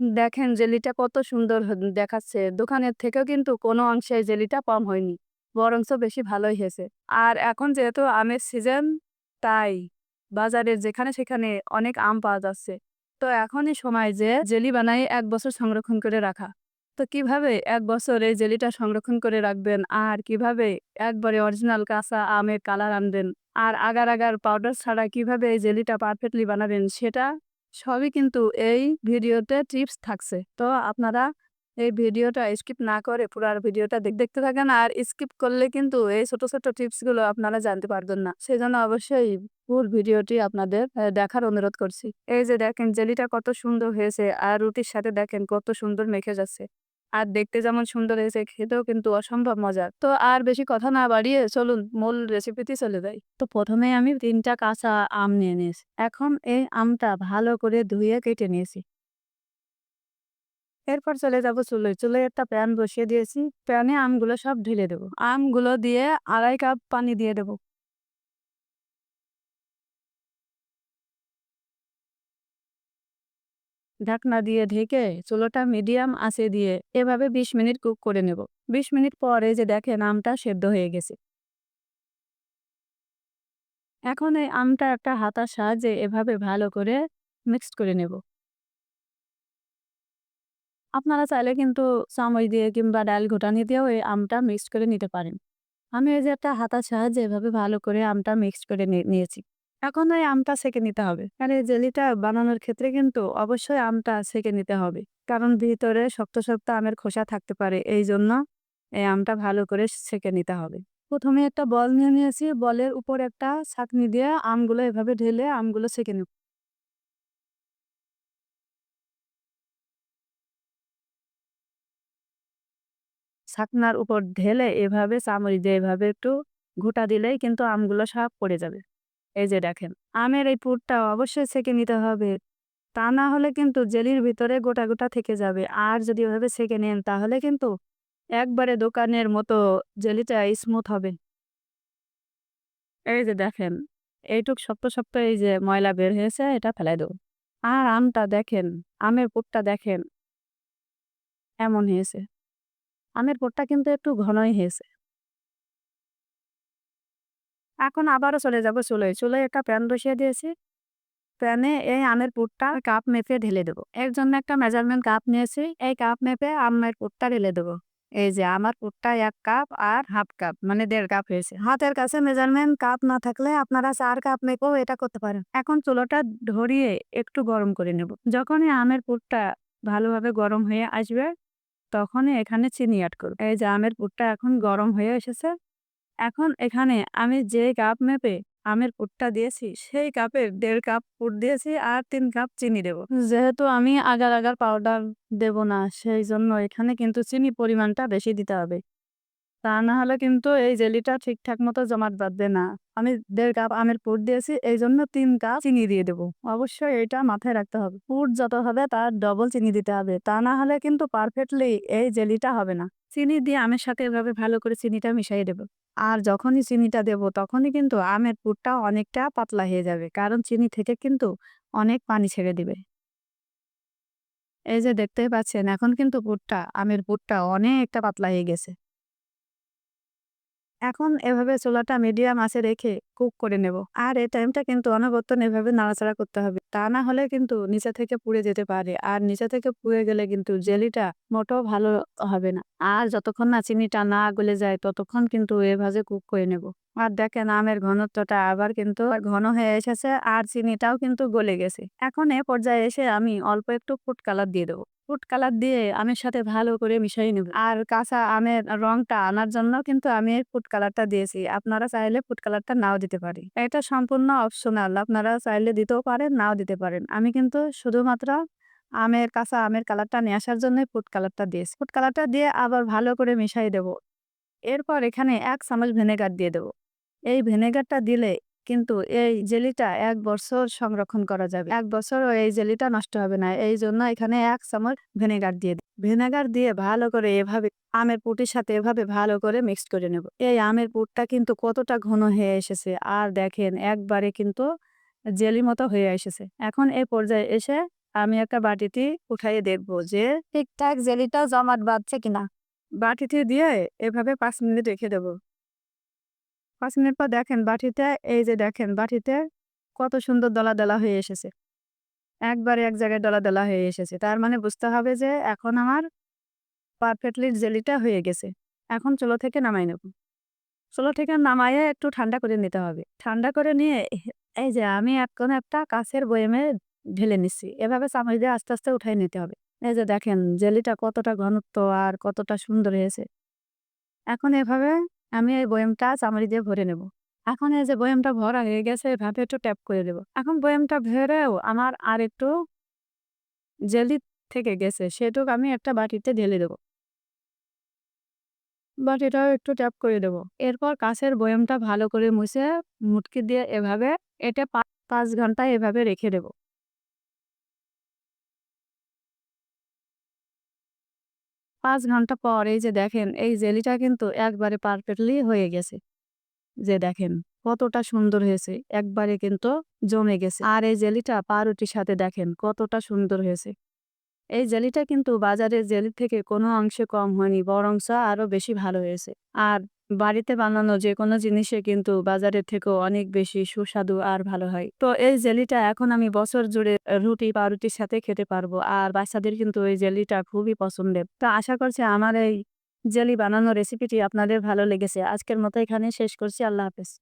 দেখেন জেলিটা কত সুন্দর দেখাচ্ছে। দোকানের থেকেও কিন্তু কোনো অংশে জেলিটা কম হয়নি, বরঞ্চ বেশি ভালোই হয়েছে। আর এখন যেহেতু আমের সিজন, তাই বাজারে যেখানে সেখানে অনেক আম পাওয়া যাচ্ছে। তো এখনই সময় যে জেলি বানাই এক বছর সংরক্ষণ করে রাখা। তো কীভাবে এক বছর এই জেলিটা সংরক্ষণ করে রাখবেন? আর কীভাবে একবারে অরিজিনাল কাঁচা আমের কালার আনবেন? আর আগার আগার পাউডার ছাড়া কীভাবে এই জেলিটা পারফেক্টলি বানাবেন? সেটা সবই কিন্তু এই ভিডিওতে টিপস থাকছে। তো আপনারা এই ভিডিওটা স্কিপ না করে পুরো ভিডিওটা দেখ- দেখতে থাকেন আর স্কিপ করলে কিন্তু এই ছোট ছোট টিপসগুলো আপনারা জানতে পারবেন না। সেজন্য অবশ্যই ফুল ভিডিওটি আপনাদের দেখার অনুরোধ করছি। এই যে দেখেন, জেলিটা কত সুন্দর হয়েছে আর রুটির সাথে দেখেন কত সুন্দর মেখে যাচ্ছে। আর দেখতে যেমন সুন্দর হয়েছে, খেতেও কিন্তু অসম্ভব মজার তো আর বেশি কথা না বাড়িয়ে চলুন, মূল রেসিপিতে চলে যাই। তো প্রথমে আমি তিনটা কাঁচা আম নিয়ে নিয়েছি। এখন এই আমটা ভালো করে ধুয়ে কেটে নিয়েছি। এরপর চলে যাব চুলোয়। চুলোয় একটা প্যান বসিয়ে দিয়েছি। প্যানে আমগুলো সব ঢেলে দেবো। আমগুলো দিয়ে আড়াই কাপ পানি দিয়ে দেবো। ঢাকনা দিয়ে ঢেকে চুলোটা মিডিয়াম আঁচে দিয়ে এভাবে বিশ মিনিট কুক করে নেব। বিশ মিনিট পরে যে দেখেন আমটা সেদ্ধ হয়ে গেছে। এখন এই আমটা একটা হাতার সাহায্যে এভাবে ভালো করে মিক্সড করে নেব। আপনারা চাইলে কিন্তু চামচ দিয়ে কিংবা ডাল ঘোটানি দিয়েও এই আমটা মিক্সড করে নিতে পারেন। আমি এই যে একটা হাতার সাহায্যে এভাবে ভালো করে আমটা মিক্সড করে নিয়েছি। এখন এই আমটা সেঁকে নিতে হবে। আর এই জেলিটা বানানোর ক্ষেত্রে কিন্তু অবশ্যই আমটা সেকে নিতে হবে। কারণ ভিতরে শক্ত শক্ত আমের খোসা থাকতে পারে। এই জন্য এই আমটা ভালো করে সেকে নিতে হবে। প্রথমে একটা বল নিয়ে নিয়েছি। বলের উপর একটা ছাঁকনি দিয়ে আমগুলো এভাবে ঢেলে আমগুলো সেঁকে নেব। ছাকনার উপর ঢেলে এভাবে চামড়ি দিয়ে এভাবে একটু ঘুটা দিলেই কিন্তু আমগুলো সব পড়ে যাবে। এই যে দেখেন, আমের এই পুরটা অবশ্যই সেকে নিতে হবে। তা না হলে কিন্তু জেলির ভিতরে গোটা গোটা থেকে যাবে। আর যদি ওভাবে সেকে নেন, তাহলে কিন্তু একবারে দোকানের মতো জেলিটা স্মুথ হবে। এই যে দেখেন, এইটুক শক্ত শক্ত এই যে ময়লা বের হয়েছে, এটা ফেলাই দেবো। আর আমটা দেখেন, আমের পুরটা দেখেন, এমন হয়েছে। আমের পুরটা কিন্তু একটু ঘনই হয়েছে। এখন আবারও চলে যাব চুলোয় চুলোয় একটা প্যান বসিয়ে দিয়েছি। প্যানে এই আমের পুরটা কাপ মেপে ঢেলে দেবো। এর জন্য একটা মেজারমেন্ট কাপ নিয়েছি। এই কাপ মেপে আমের পুরটা ঢেলে দেবো। এই যে আমার পুরটা এক কাপ আর হাফ কাপ মানে দেড় কাপ হয়েছে। হাতের কাছে মেজারমেন্ট কাপ না থাকলে আপনারা চার কাপ মেপেও এটা করতে পারেন। এখন চুলোটা ধরিয়ে একটু গরম করে নেব। যখনই আমের পুরটা ভালোভাবে গরম হয়ে আসবে, তখনই এখানে চিনি অ্যাড করব। এই যে আমের পুরটা এখন গরম হয়ে এসেছে। এখন এখানে আমি যে কাপ মেপে আমের পুরটা দিয়েছি, সেই কাপের দেড় কাপ পুর দিয়েছি আর তিন কাপ চিনি দেব। যেহেতু আমি আগার আগার পাউডার দেব না, সেই জন্য এখানে কিন্তু চিনি পরিমাণটা বেশি দিতে হবে। তা না হলে কিন্তু এই জেলিটা ঠিকঠাক মতো জমাট বাঁধবে না। আমি দেড় কাপ আমের পুর দিয়েছি, এই জন্য তিন কাপ চিনি দিয়ে দেবো। অবশ্যই এটা মাথায় রাখতে হবে। পুর যত হবে তার ডবল চিনি দিতে হবে। তা না হলে কিন্তু পারফেক্টলি এই জেলিটা হবে না। চিনি দিয়ে আমের সাথে এভাবে ভালো করে চিনিটা মিশিয়ে দেবো। আর যখনই চিনিটা দেব, তখনই কিন্তু আমের পুরটা অনেকটা পাতলা হয়ে যাবে। কারণ চিনি থেকে কিন্তু অনেক পানি ছেড়ে দিবে। এই যে দেখতেই পাচ্ছেন, এখন কিন্তু পুরটা, আমের পুরটা অনেকটা পাতলা হয়ে গেছে। এখন এভাবে চুলাটা মিডিয়াম আঁচে রেখে কুক করে নেব। আর এই টাইমটা কিন্তু অনবর্তন এভাবে নাড়াচাড়া করতে হবে। তা না হলে কিন্তু নিচে থেকে পুড়ে যেতে পারে। আর নিচে থেকে পুড়ে গেলে কিন্তু জেলিটা মোটেও ভালো হবে না। আর যতক্ষণ না চিনিটা না গলে যায়, ততক্ষণ কিন্তু এভাবে কুক করে নেব। আর দেখেন আমের ঘনত্বটা আবার কিন্তু ঘন হয়ে এসেছে আর চিনিটাও কিন্তু গলে গেছে। এখন এ পর্যায়ে এসে আমি অল্প একটু ফুড কালার দিয়ে দেবো। ফুড কালার দিয়ে আমের সাথে ভালো করে মিশিয়ে নেব। আর কাঁচা আমের রংটা আনার জন্য কিন্তু আমি ফুড কালারটা দিয়েছি। আপনারা চাইলে ফুড কালারটা নাও দিতে পারি এটা সম্পূর্ণ অপশনাল। আপনারা চাইলে দিতেও পারেন, নাও দিতে পারেন। আমি কিন্তু শুধুমাত্র আমের কাঁচা আমের কালারটা নিয়ে আসার জন্য ফুড কালারটা দিয়েছি। ফুড কালারটা দিয়ে আবার ভালো করে মিশিয়ে দেব। এরপর এখানে এক চামচ ভিনেগার দিয়ে দেব। এই ভিনেগারটা দিলে কিন্তু এই জেলিটা এক বছর সংরক্ষণ করা যাবে। এক বছর এই জেলিটা নষ্ট হবে না। এই জন্য এখানে এক চামচ ভিনেগার দিয়ে ভিনেগার দিয়ে ভালো করে এভাবে আমের পুটির সাথে এভাবে ভালো করে মিক্স করে নেব। এই আমের পুরটা কিন্তু কতটা ঘন হয়ে এসেছে। আর দেখেন একবারে কিন্তু জেলি মতো হয়ে এসেছে। এখন এই পর্যায়ে এসে আমি একটা বাটিটি উঠাইয়ে দেখব যে ঠিকঠাক জেলিটা জমাট বাঁধছে কিনা। বাটিটি দিয়ে এভাবে পাঁচ মিনিট রেখে দেবো। পাঁচ মিনিট পর দেখেন বাটিতে এই যে দেখেন বাটিতে কত সুন্দর দলা দলা হয়ে এসেছে। একবারে এক জায়গায় দলা দলা হয়ে এসেছে। তার মানে বুঝতে হবে যে এখন আমার পারফেক্টলি জেলিটা হয়ে গেছে। এখন চুলো থেকে নামাই নেব। চলো থেকে নামাইয়ে একটু ঠান্ডা করে নিতে হবে। ঠান্ডা করে নিয়ে এই যে আমি এখন একটা কাছের বয়েমে ঢেলে নিচ্ছি। এভাবে চামচ দিয়ে আস্তে আস্তে উঠাই নিতে হবে। এই যে দেখেন, জেলিটা কতটা ঘনত্ব আর কতটা সুন্দর হয়েছে। এখন এভাবে আমি এই বয়েমটা চামড়ি দিয়ে ভরে নেব। এখন এই যে বয়েমটা ভরা হয়ে গেছে, এভাবে একটু ট্যাপ করে দেব। এখন বয়েমটা ভরেও আমার আর একটু জেলি থেকে গেছে, সেটুকু আমি একটা বাটিতে ঢেলে দেবো। বাটিটাও একটু ট্যাপ করে দেব। এরপর কাছের বয়ামটা ভালো করে মুছে, মুটকি দিয়ে এভাবে এটা পাঁচ ঘণ্টা এভাবে রেখে দেব। পাঁচ ঘণ্টা পর এই যে দেখেন, এই জেলিটা কিন্তু একবারে পারফেক্টলি হয়ে গেছে। যে দেখেন, কতটা সুন্দর হয়েছে, একবারে কিন্তু জমে গেছে। আর এই জেলিটা পাউরুটির সাথে দেখেন, কতটা সুন্দর হয়েছে। এই জেলিটা কিন্তু বাজারের জেলি থেকে কোনো অংশে কম হয়নি, বরঞ্চ আরও বেশি ভালো হয়েছে। আর বাড়িতে বানানো যে কোনো জিনিসে কিন্তু বাজারের থেকেও অনেক বেশি সুস্বাদু আর ভালো হয়। তো এই জেলিটা এখন আমি বছর জুড়ে রুটি পাউরুটির সাথে খেতে পারব আর বাচ্চাদের কিন্তু এই জেলিটা খুবই পছন্দের। তো আশা করছি আমার এই জেলি বানানোর রেসিপিটি আপনাদের ভালো লেগেছে। আজকের মতো এখানে শেষ করছি। আল্লাহ হাফেজ।